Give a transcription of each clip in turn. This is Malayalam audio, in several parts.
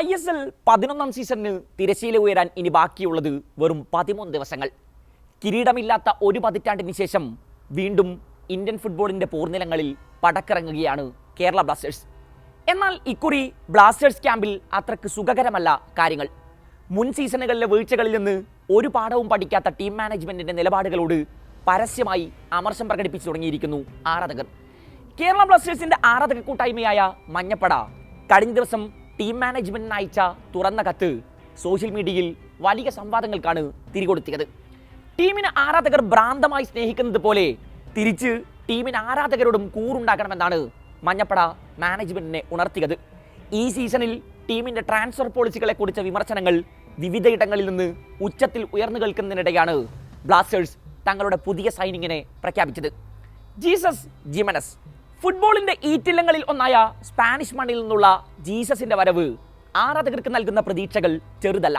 ഐ എസ് എൽ പതിനൊന്നാം സീസണിന് തിരശ്ശീല ഉയരാൻ ഇനി ബാക്കിയുള്ളത് വെറും പതിമൂന്ന് ദിവസങ്ങൾ. കിരീടമില്ലാത്ത ഒരു പതിറ്റാണ്ടിന് ശേഷം വീണ്ടും ഇന്ത്യൻ ഫുട്ബോളിന്റെ പോർനിലങ്ങളിൽ പടക്കിറങ്ങുകയാണ് കേരള ബ്ലാസ്റ്റേഴ്സ്. എന്നാൽ ഇക്കുറി ബ്ലാസ്റ്റേഴ്സ് ക്യാമ്പിൽ അത്രയ്ക്ക് സുഖകരമല്ല കാര്യങ്ങൾ. മുൻ സീസണുകളിലെ വീഴ്ചകളിൽ നിന്ന് ഒരു പാഠവും പഠിക്കാത്ത ടീം മാനേജ്മെന്റിന്റെ നിലപാടുകളോട് പരസ്യമായി അമർഷം പ്രകടിപ്പിച്ചു തുടങ്ങിയിരിക്കുന്നു ആരാധകർ. കേരള ബ്ലാസ്റ്റേഴ്സിന്റെ ആരാധക കൂട്ടായ്മയായ മഞ്ഞപ്പട കഴിഞ്ഞ ദിവസം ടീം മാനേജ്മെന്റിന് അയച്ച തുറന്ന കത്ത് സോഷ്യൽ മീഡിയയിൽ വലിയ സംവാദങ്ങൾക്കാണ് തിരികൊടുത്തിയത്. ടീമിന് ആരാധകർ ഭ്രാന്തമായി സ്നേഹിക്കുന്നത് പോലെ തിരിച്ച് ടീമിന് ആരാധകരോടും കൂറുണ്ടാക്കണമെന്നാണ് മഞ്ഞപ്പട മാനേജ്മെന്റിനെ ഉണർത്തിയത്. ഈ സീസണിൽ ടീമിന്റെ ട്രാൻസ്ഫർ പോളിസികളെ കുറിച്ച വിമർശനങ്ങൾ വിവിധയിടങ്ങളിൽ നിന്ന് ഉച്ചത്തിൽ ഉയർന്നു കേൾക്കുന്നതിനിടെയാണ് ബ്ലാസ്റ്റേഴ്സ് തങ്ങളുടെ പുതിയ സൈനിങ്ങിനെ പ്രഖ്യാപിച്ചത്. ജീസസ് ജിമനസ് ഫുട്ബോളിന്റെ ഈറ്റില്ലങ്ങളിൽ ഒന്നായ സ്പാനിഷ് മണ്ണിൽ നിന്നുള്ള ജീസസിന്റെ വരവ് ആരാധകർക്ക് നൽകുന്ന പ്രതീക്ഷകൾ ചെറുതല്ല.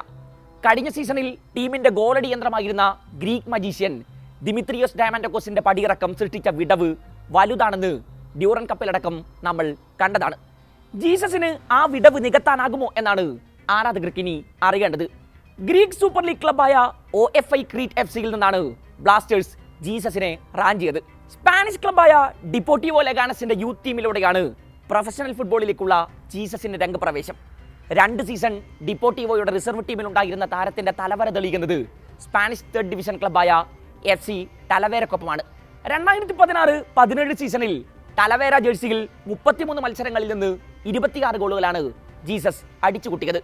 കഴിഞ്ഞ സീസണിൽ ടീമിന്റെ ഗോളടി യന്ത്രമായിരുന്ന ഗ്രീക്ക് മജീഷ്യൻ ദിമിത്രിയോസ് ഡയമൻഡക്കോസിന്റെ പടിയിറക്കം സൃഷ്ടിച്ച വിടവ് വലുതാണെന്ന് ഡ്യൂറൻ കപ്പിലടക്കം നമ്മൾ കണ്ടതാണ്. ജീസസിന് ആ വിടവ് നികത്താനാകുമോ എന്നാണ് ആരാധകർക്ക് ഇനി അറിയേണ്ടത്. ഗ്രീക്ക് സൂപ്പർ ലീഗ് ക്ലബായ O F I Crete F സിയിൽ നിന്നാണ് ബ്ലാസ്റ്റേഴ്സ് ജീസസിനെ റാഞ്ചിയത് സ്പാനിഷ് ക്ലബായ ഡിപ്പോട്ടിവോ ലെഗാനസിന്റെ യൂത്ത് ടീമിലൂടെയാണ് പ്രൊഫഷണൽ ഫുട്ബോളിലേക്കുള്ള ജീസസിന്റെ രംഗപ്രവേശം. രണ്ട് സീസൺ ഡിപ്പോട്ടിവോയുടെ റിസർവ് ടീമിലുണ്ടായിരുന്ന താരത്തിന്റെ തലവര തെളിയിക്കുന്നത് സ്പാനിഷ് തേർഡ് ഡിവിഷൻ ക്ലബായ എഫ് സി ടലവേരക്കൊപ്പമാണ് രണ്ടായിരത്തി പതിനാറ് പതിനേഴ് സീസണിൽ തലവേര ജേഴ്സിയിൽ മുപ്പത്തിമൂന്ന് മത്സരങ്ങളിൽ നിന്ന് ഇരുപത്തിയാറ് ഗോളുകളാണ് ജീസസ് അടിച്ചുകൂട്ടിയത്.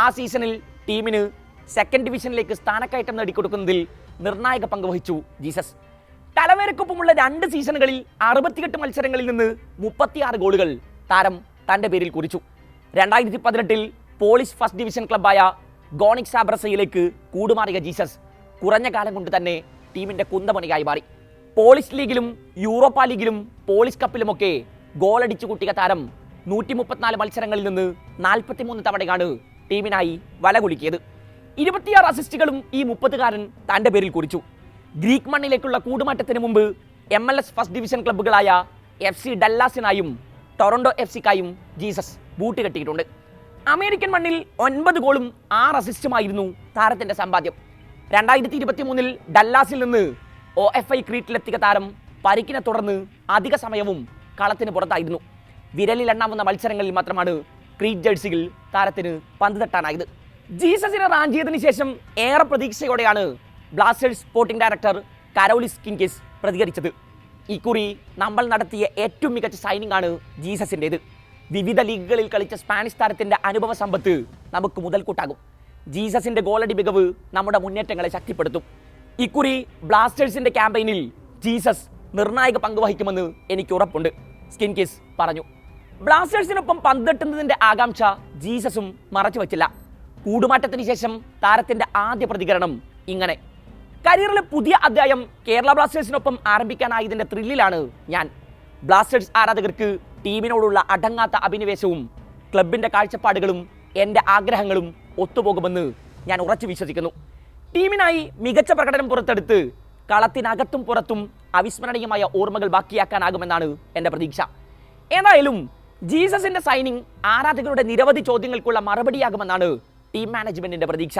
ആ സീസണിൽ ടീമിന് സെക്കൻഡ് ഡിവിഷനിലേക്ക് സ്ഥാനക്കയറ്റം നേടിക്കൊടുക്കുന്നതിൽ നിർണായക പങ്ക് വഹിച്ചു ജീസസ്. തലവേരക്കൊപ്പമുള്ള രണ്ട് സീസണുകളിൽ അറുപത്തിയെട്ട് മത്സരങ്ങളിൽ നിന്ന് മുപ്പത്തിയാറ് ഗോളുകൾ താരം തന്റെ പേരിൽ കുറിച്ചു. രണ്ടായിരത്തി പതിനെട്ടിൽ പോളിഷ് ഫസ്റ്റ് ഡിവിഷൻ ക്ലബായ ഗോണിക് സാബ്രസയിലേക്ക് കൂടുമാറിയ ജീസസ് കുറഞ്ഞ കാലം കൊണ്ട് തന്നെ ടീമിന്റെ കുന്തമണിയായി മാറി. പോളിഷ് ലീഗിലും യൂറോപ്പ ലീഗിലും പോളിഷ് കപ്പിലുമൊക്കെ ഗോളടിച്ചു കൂട്ടിയ താരം നൂറ്റി മുപ്പത്തിനാല് മത്സരങ്ങളിൽ നിന്ന് നാൽപ്പത്തിമൂന്ന് തവണയാണ് ടീമിനായി വല കുലുക്കിയത് ഇരുപത്തിയാറ് അസിസ്റ്റുകളും ഈ മുപ്പത്തുകാരൻ തന്റെ പേരിൽ കുറിച്ചു. ഗ്രീക്ക് മണ്ണിലേക്കുള്ള കൂടുമാറ്റത്തിന് മുമ്പ് M L S first division ക്ലബ്ബുകളായ F C ഡല്ലാസിനായും ടൊറന്റോ എഫ് സിക്കായും ജീസസ് ബൂട്ട് കെട്ടിയിട്ടുണ്ട്. അമേരിക്കൻ മണ്ണിൽ ഒൻപത് ഗോളും ആറ് അസിസ്റ്റുമായിരുന്നു താരത്തിന്റെ സമ്പാദ്യം. രണ്ടായിരത്തി ഇരുപത്തി മൂന്നിൽ ഡല്ലാസിൽ നിന്ന് ഒ എഫ് ഐ ക്രീറ്റിലെത്തിയ താരം പരിക്കിനെ തുടർന്ന് അധിക സമയവും കളത്തിന് പുറത്തായിരുന്നു. വിരലിൽ എണ്ണാവുന്ന മത്സരങ്ങളിൽ മാത്രമാണ് ക്രീറ്റ് ജേഴ്സിയിൽ താരത്തിന് പന്ത് തട്ടാനായത്. ജീസസിനെ റാഞ്ചിയതിന് ശേഷം ഏറെ പ്രതീക്ഷയോടെയാണ് Blasters sporting director Karolis Skinkys പ്രതികരിച്ചത്. ഇക്കുറി നമ്മൾ നടത്തിയ ഏറ്റവും മികച്ച സൈനിങ് ആണ് ജീസസിന്റെത്. വിവിധ ലീഗുകളിൽ കളിച്ച സ്പാനിഷ് താരത്തിന്റെ അനുഭവ സമ്പത്ത് നമുക്ക് മുതൽക്കൂട്ടാകും. ജീസസിന്റെ ഗോളടി മികവ് നമ്മുടെ മുന്നേറ്റങ്ങളെ ശക്തിപ്പെടുത്തും. ഇക്കുറി ബ്ലാസ്റ്റേഴ്സിന്റെ ക്യാമ്പയിനിൽ ജീസസ് നിർണായക പങ്ക് വഹിക്കുമെന്ന് എനിക്ക് ഉറപ്പുണ്ട് സ്കിൻ കിസ് പറഞ്ഞു. ബ്ലാസ്റ്റേഴ്സിനൊപ്പം പന്തെട്ടുന്നതിന്റെ ആകാംക്ഷ ജീസസും മറച്ചു വച്ചില്ല. കൂടുമാറ്റത്തിന് ശേഷം താരത്തിന്റെ ആദ്യ പ്രതികരണം ഇങ്ങനെ. കരിയറിലെ പുതിയ അധ്യായം കേരള ബ്ലാസ്റ്റേഴ്സിനൊപ്പം ആരംഭിക്കാനായതിന്റെ ത്രില്ലിലാണ് ഞാൻ. ബ്ലാസ്റ്റേഴ്സ് ആരാധകർക്ക് ടീമിനോടുള്ള അടങ്ങാത്ത അഭിനിവേശവും ക്ലബിന്റെ കാഴ്ചപ്പാടുകളും എന്റെ ആഗ്രഹങ്ങളും ഒത്തുപോകുമെന്ന് ഞാൻ ഉറച്ചു വിശ്വസിക്കുന്നു. ടീമിനായി മികച്ച പ്രകടനം പുറത്തെടുത്ത് കളത്തിനകത്തും പുറത്തും അവിസ്മരണീയമായ ഓർമ്മകൾ ബാക്കിയാക്കാനാകുമെന്നാണ് എന്റെ പ്രതീക്ഷ. ഏതായാലും ജീസസിന്റെ സൈനിങ് ആരാധകരുടെ നിരവധി ചോദ്യങ്ങൾക്കുള്ള മറുപടിയാകുമെന്നാണ് ടീം മാനേജ്മെന്റിന്റെ പ്രതീക്ഷ.